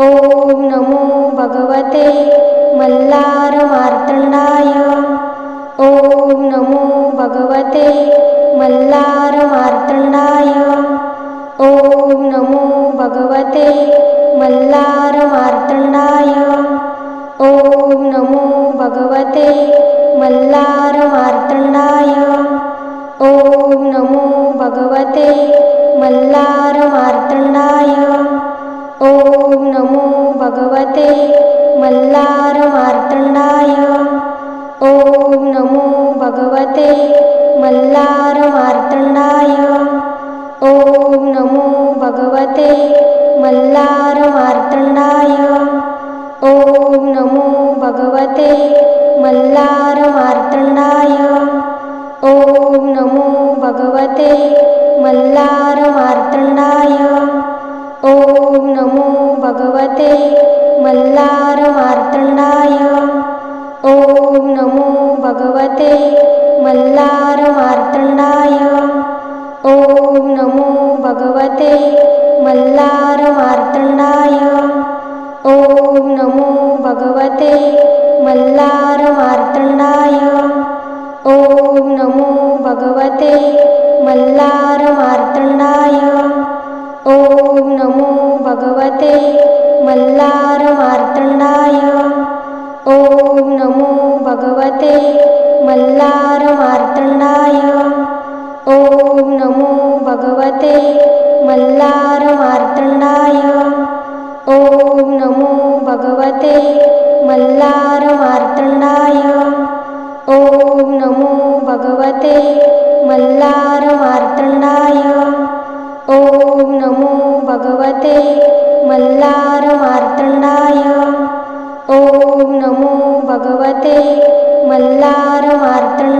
ॐ नमो भगवते मल्लारमार्तण्डाय। ॐ नमो भगवते मल्लारमार्तण्डाय। ॐ नमो भगवते मल्लारमार्तण्डाय। ॐ नमो भगवते मल्लारमार्तण्डाय। ॐ नमो भगवते मल्लारमार्तण्डाय ॐ नमो भगवते मल्लारमार्तण्डाय ॐ नमो भगवते മല്ലാര മാർത്തണ്ടായ സംസ്കാരം മാറ്റണം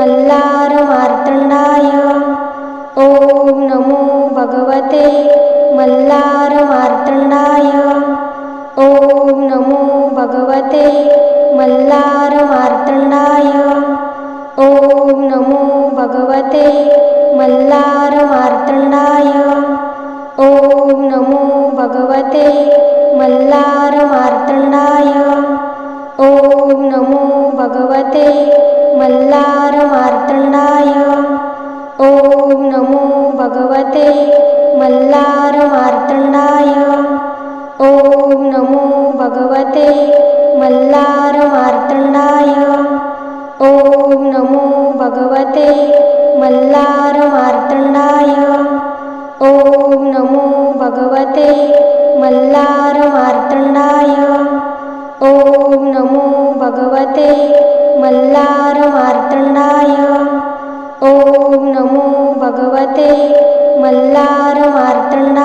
मल्लारमार्तण्डाय ॐ नमो भगवते मल्लारमार्तण्डाय ॐ नमो भगवते मल्लारमार्तण्डाय ॐ नमो भगवते मल्लारमार्तण्डाय ॐ नमो भगवते मल्ला மல்லார மார்த்தண்ட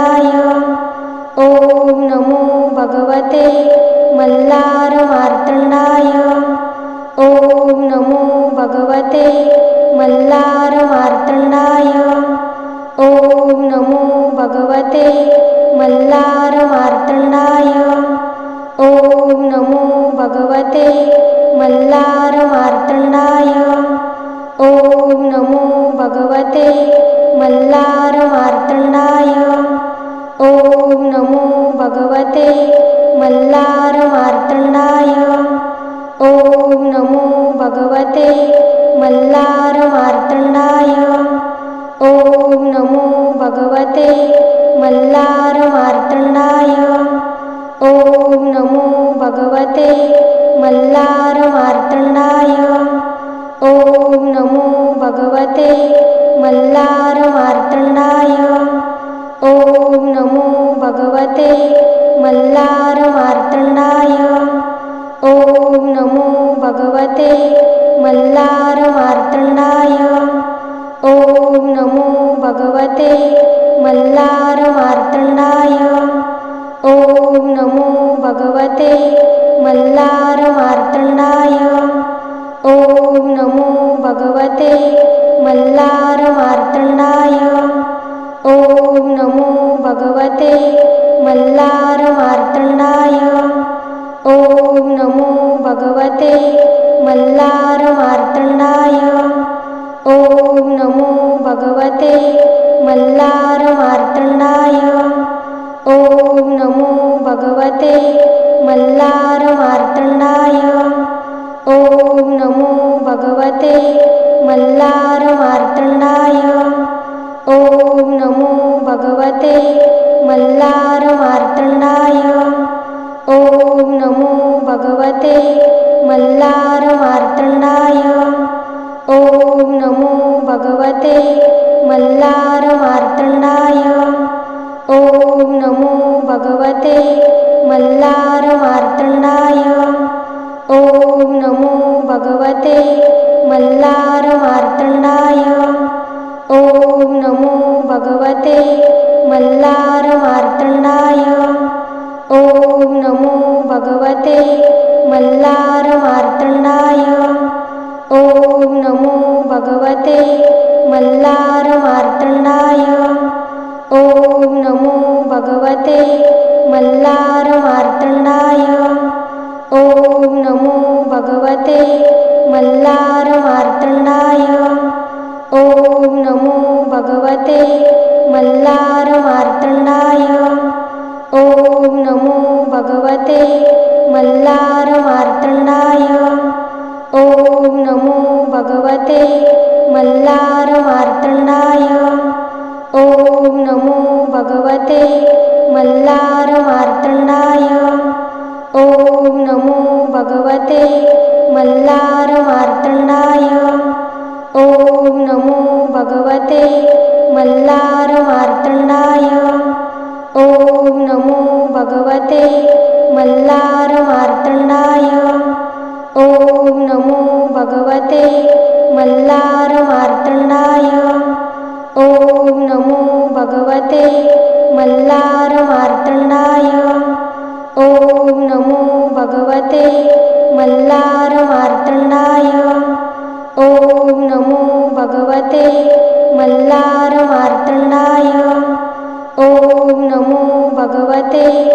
मल्लारमार्तण्डाय। ॐ नमो भगवते मल्लारमार्तण्डाय। ॐ नमो भगवते मल्लारमार्तण्डाय। ॐ नमो भगवते मल्लारमार्तण्डाय। ॐ नमो भगवते मल्लार भगवते मल्लारमार्तण्डाय ओम नमो भगवते मल्लारमार्तण्डाय ओम नमो भगवते मल्लारमार्तण्डाय ओम नमो भगवते मल्लारमार्तण्डाय ओम नमो भगवते मल्लारमार्तण्डाय ओम नमो भगवते मल्लारमार्तण्डाय ॐ नमो भगवते मल्लारमार्तण्डाय ॐ नमो भगवते मल्लारमार्तण्डाय ॐ नमो भगवते मल्लारमार्तण्डाय ॐ नमो भगवते मल्लारमार्तण्डाय ॐ नमो भगवते मल्लारमार्तण्डाय জগতে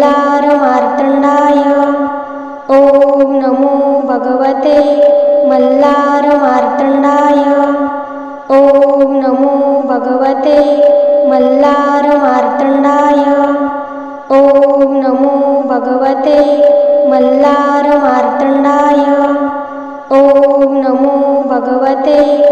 मल्लारमार्तण्डाय। ॐ नमो भगवते मल्लारमार्तण्डाय। ॐ नमो भगवते मल्लारमार्तण्डाय। ॐ नमो भगवते मल्लारमार्तण्डाय। ॐ नमो भगवते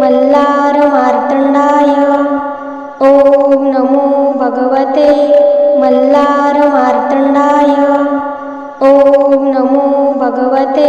मल्लारमार्तण्डाय ॐ नमो भगवते मल्लारमार्तण्डाय ॐ नमो भगवते